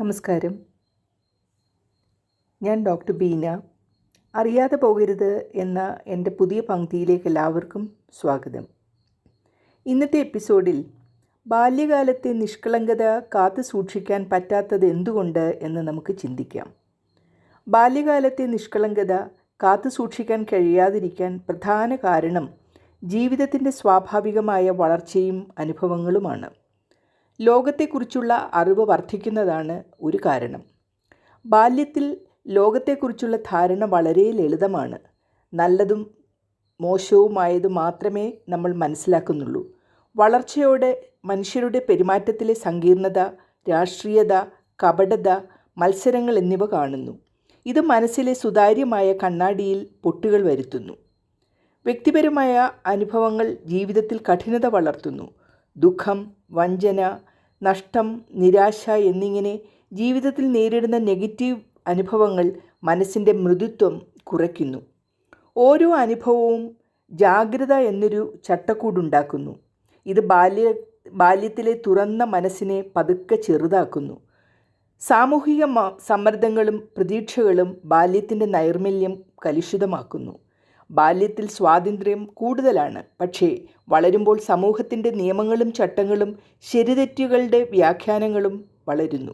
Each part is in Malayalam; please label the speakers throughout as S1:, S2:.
S1: നമസ്കാരം. ഞാൻ ഡോക്ടർ ബീന. അറിയാതെ പോകരുത് എന്ന എന്റെ പുതിയ പങ്ക്തിയിലേക്ക് എല്ലാവർക്കും സ്വാഗതം. ഇന്നത്തെ എപ്പിസോഡിൽ ബാല്യകാലത്തെ നിഷ്കളങ്കത കാത്തു സൂക്ഷിക്കാൻ പറ്റാത്തത് എന്തുകൊണ്ട് എന്ന് നമുക്ക് ചിന്തിക്കാം. ബാല്യകാലത്തെ നിഷ്കളങ്കത കാത്തു സൂക്ഷിക്കാൻ കഴിയാതിരിക്കാൻ പ്രധാന കാരണം ജീവിതത്തിന്റെ സ്വാഭാവികമായ വളർച്ചയും അനുഭവങ്ങളുമാണ്. ലോകത്തെക്കുറിച്ചുള്ള അറിവ് വർദ്ധിക്കുന്നതാണ് ഒരു കാരണം. ബാല്യത്തിൽ ലോകത്തെക്കുറിച്ചുള്ള ധാരണ വളരെ ലളിതമാണ്. നല്ലതും മോശവുമായത് മാത്രമേ നമ്മൾ മനസ്സിലാക്കുന്നുള്ളൂ. വളർച്ചയോടെ മനുഷ്യരുടെ പെരുമാറ്റത്തിലെ സങ്കീർണത രാഷ്ട്രീയത കപടത മത്സരങ്ങൾ എന്നിവ കാണുന്നു. ഇത് മനസ്സിലെ സുതാര്യമായ കണ്ണാടിയിൽ പൊട്ടുകൾ വരുത്തുന്നു. വ്യക്തിപരമായ അനുഭവങ്ങൾ ജീവിതത്തിൽ കഠിനത വളർത്തുന്നു. ദുഃഖം വഞ്ചന നഷ്ടം നിരാശ എന്നിങ്ങനെ ജീവിതത്തിൽ നേരിടുന്ന നെഗറ്റീവ് അനുഭവങ്ങൾ മനസ്സിന്റെ മൃദുത്വം കുറയ്ക്കുന്നു. ഓരോ അനുഭവവും ജാഗ്രത എന്നൊരു ചട്ടക്കൂടുണ്ടാക്കുന്നു. ഇത് ബാല്യ ബാല്യത്തിലെ തുറന്ന മനസ്സിനെ പതുക്കെ ചെറുതാക്കുന്നു. സാമൂഹിക സമ്മർദ്ദങ്ങളും പ്രതീക്ഷകളും ബാല്യത്തിന്റെ നൈർമല്യം കലുഷിതമാക്കുന്നു. ബാല്യത്തിൽ സ്വാതന്ത്ര്യം കൂടുതലാണ്. പക്ഷേ വളരുമ്പോൾ സമൂഹത്തിന്റെ നിയമങ്ങളും ചട്ടങ്ങളും ശരിതെറ്റുകളുടെ വ്യാഖ്യാനങ്ങളും വളരുന്നു.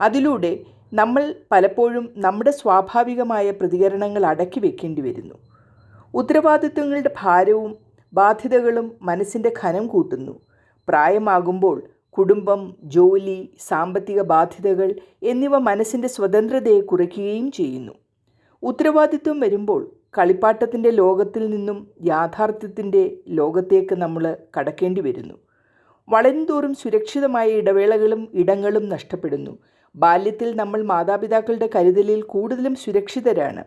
S1: അതിലൂടെ നമ്മൾ പലപ്പോഴും നമ്മുടെ സ്വാഭാവികമായ പ്രതികരണങ്ങൾ അടക്കി വെക്കേണ്ടി വരുന്നു. ഉത്തരവാദിത്വങ്ങളുടെ ഭാരവും ബാധ്യതകളും മനസ്സിന്റെ ഖനം കൂട്ടുന്നു. പ്രായമാകുമ്പോൾ കുടുംബം ജോലി സാമ്പത്തിക ബാധ്യതകൾ എന്നിവ മനസ്സിന്റെ സ്വതന്ത്രതയെ കുറയ്ക്കുകയും ചെയ്യുന്നു. ഉത്തരവാദിത്വം വരുമ്പോൾ കളിപ്പാട്ടത്തിന്റെ ലോകത്തിൽ നിന്നും യാഥാർത്ഥ്യത്തിന്റെ ലോകത്തേക്ക് നമ്മൾ കടക്കേണ്ടി വരുന്നു. വളരുംതോറും സുരക്ഷിതമായ ഇടവേളകളും ഇടങ്ങളും നഷ്ടപ്പെടുന്നു. ബാല്യത്തിൽ നമ്മൾ മാതാപിതാക്കളുടെ കരുതലിൽ കൂടുതലും സുരക്ഷിതരാണ്.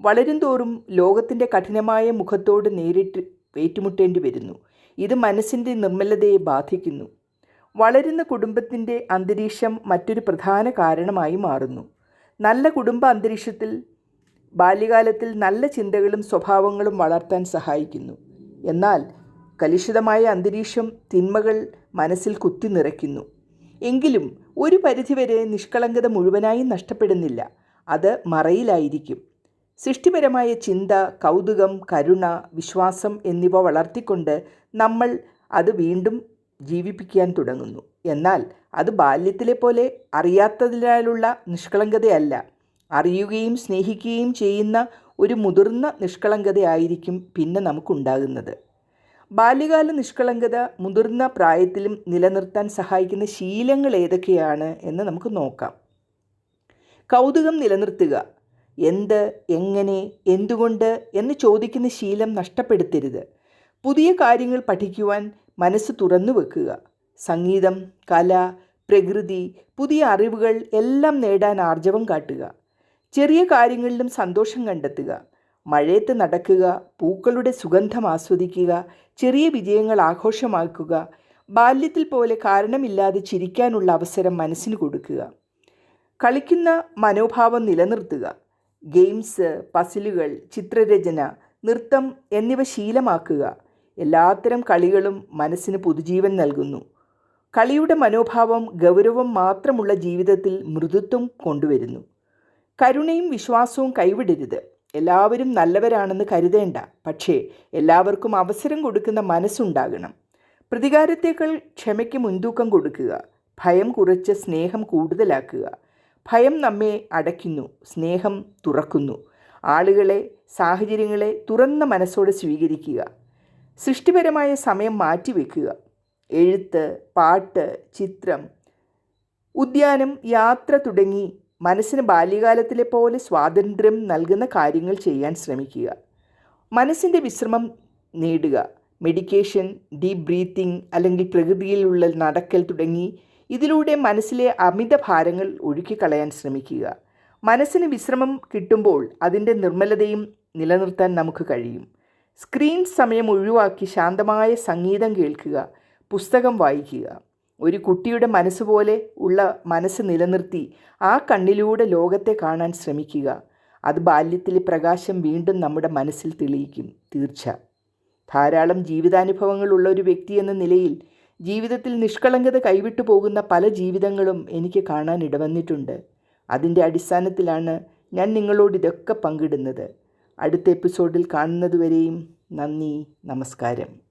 S1: വളരുംതോറും ലോകത്തിന്റെ കഠിനമായ മുഖത്തോട് നേരിട്ട് ഏറ്റുമുട്ടേണ്ടി വരുന്നു. ഇത് മനസ്സിന്റെ നിർമ്മലതയെ ബാധിക്കുന്നു. വളരുന്ന കുടുംബത്തിന്റെ അന്തരീക്ഷം മറ്റൊരു പ്രധാന കാരണമായി മാറുന്നു. നല്ല കുടുംബ അന്തരീക്ഷത്തിൽ ബാല്യകാലത്തിൽ നല്ല ചിന്തകളും സ്വഭാവങ്ങളും വളർത്താൻ സഹായിക്കുന്നു. എന്നാൽ കലുഷിതമായ അന്തരീക്ഷം തിന്മകൾ മനസ്സിൽ കുത്തി നിറയ്ക്കുന്നു. എങ്കിലും ഒരു പരിധിവരെ നിഷ്കളങ്കത മുഴുവനായും നഷ്ടപ്പെടുന്നില്ല. അത് മറയിലായിരിക്കും. സൃഷ്ടിപരമായ ചിന്ത കൗതുകം കരുണ വിശ്വാസം എന്നിവ വളർത്തിക്കൊണ്ട് നമ്മൾ അത് വീണ്ടും ജീവിപ്പിക്കാൻ തുടങ്ങുന്നു. എന്നാൽ അത് ബാല്യത്തിലെ പോലെ അറിയാത്തതിനാലുള്ള നിഷ്കളങ്കതയല്ല. അറിയുകയും സ്നേഹിക്കുകയും ചെയ്യുന്ന ഒരു മുതിർന്ന നിഷ്കളങ്കതയായിരിക്കും പിന്നെ നമുക്കുണ്ടാകുന്നത്. ബാല്യകാല നിഷ്കളങ്കത മുതിർന്ന പ്രായത്തിലും നിലനിർത്താൻ സഹായിക്കുന്ന ശീലങ്ങൾ ഏതൊക്കെയാണ് എന്ന് നമുക്ക് നോക്കാം. കൗതുകം നിലനിർത്തുക. എന്ത് എങ്ങനെ എന്തുകൊണ്ട് എന്ന് ചോദിക്കുന്ന ശീലം നഷ്ടപ്പെടുത്തരുത്. പുതിയ കാര്യങ്ങൾ പഠിക്കുവാൻ മനസ്സ് തുറന്നു വെക്കുക. സംഗീതം കല പ്രകൃതി പുതിയ അറിവുകൾ എല്ലാം നേടാൻ ആർജവം കാട്ടുക. ചെറിയ കാര്യങ്ങളിലും സന്തോഷം കണ്ടെത്തുക. മഴയത്ത് നടക്കുക പൂക്കളുടെ സുഗന്ധം ആസ്വദിക്കുക ചെറിയ വിജയങ്ങൾ ആഘോഷമാക്കുക ബാല്യത്തിൽ പോലെ കാരണമില്ലാതെ ചിരിക്കാനുള്ള അവസരം മനസ്സിന് കൊടുക്കുക. കളിക്കുന്ന മനോഭാവം നിലനിർത്തുക. ഗെയിംസ് പസിലുകൾ ചിത്രരചന നൃത്തം എന്നിവ ശീലമാക്കുക. എല്ലാത്തരം കളികളും മനസ്സിന് പുതുജീവൻ നൽകുന്നു. കളിയുടെ മനോഭാവം ഗൗരവം മാത്രമുള്ള ജീവിതത്തിൽ മൃദുത്വം കൊണ്ടുവരുന്നു. കരുണയും വിശ്വാസവും കൈവിടരുത്. എല്ലാവരും നല്ലവരാണെന്ന് കരുതേണ്ട. പക്ഷേ എല്ലാവർക്കും അവസരം കൊടുക്കുന്ന മനസ്സുണ്ടാകണം. പ്രതികാരത്തേക്കാൾ ക്ഷമയ്ക്ക് മുൻതൂക്കം കൊടുക്കുക. ഭയം കുറച്ച് സ്നേഹം കൂടുതലാക്കുക. ഭയം നമ്മെ അടയ്ക്കുന്നു. സ്നേഹം തുറക്കുന്നു. ആളുകളെ സാഹചര്യങ്ങളെ തുറന്ന മനസ്സോടെ സ്വീകരിക്കുക. സൃഷ്ടിപരമായ സമയം മാറ്റിവെക്കുക. എഴുത്ത് പാട്ട് ചിത്രം ഉദ്യാനം യാത്ര തുടങ്ങി മനസ്സിന് ബാല്യകാലത്തിലെ പോലെ സ്വാതന്ത്ര്യം നൽകുന്ന കാര്യങ്ങൾ ചെയ്യാൻ ശ്രമിക്കുക. മനസ്സിന്റെ വിശ്രമം നേടുക. മെഡിക്കേഷൻ ഡീപ് ബ്രീത്തിങ് അല്ലെങ്കിൽ പ്രകൃതിയിലുള്ള നടക്കൽ തുടങ്ങി ഇതിലൂടെ മനസ്സിലെ അമിത ഭാരങ്ങൾ ഒഴുക്കിക്കളയാൻ ശ്രമിക്കുക. മനസ്സിന് വിശ്രമം കിട്ടുമ്പോൾ അതിന്റെ നിർമ്മലതയും നിലനിർത്താൻ നമുക്ക് കഴിയും. സ്ക്രീൻ സമയം ഒഴിവാക്കി ശാന്തമായ സംഗീതം കേൾക്കുക. പുസ്തകം വായിക്കുക. ഒരു കുട്ടിയുടെ മനസ്സ് പോലെ ഉള്ള മനസ്സ് നിലനിർത്തി ആ കണ്ണിലൂടെ ലോകത്തെ കാണാൻ ശ്രമിക്കുക. അത് ബാല്യത്തിലെ പ്രകാശം വീണ്ടും നമ്മുടെ മനസ്സിൽ തെളിയിക്കും. തീർച്ച. ധാരാളം ജീവിതാനുഭവങ്ങളുള്ള ഒരു വ്യക്തി എന്ന നിലയിൽ ജീവിതത്തിൽ നിഷ്കളങ്കത കൈവിട്ടു പോകുന്ന പല ജീവിതങ്ങളും എനിക്ക് കാണാൻ ഇടവന്നിട്ടുണ്ട്. അതിന്റെ അടിസ്ഥാനത്തിലാണ് ഞാൻ നിങ്ങളോട് ഇതൊക്കെ പങ്കിടുന്നത്. അടുത്ത എപ്പിസോഡിൽ കാണുന്നതുവരെയും നന്ദി നമസ്കാരം.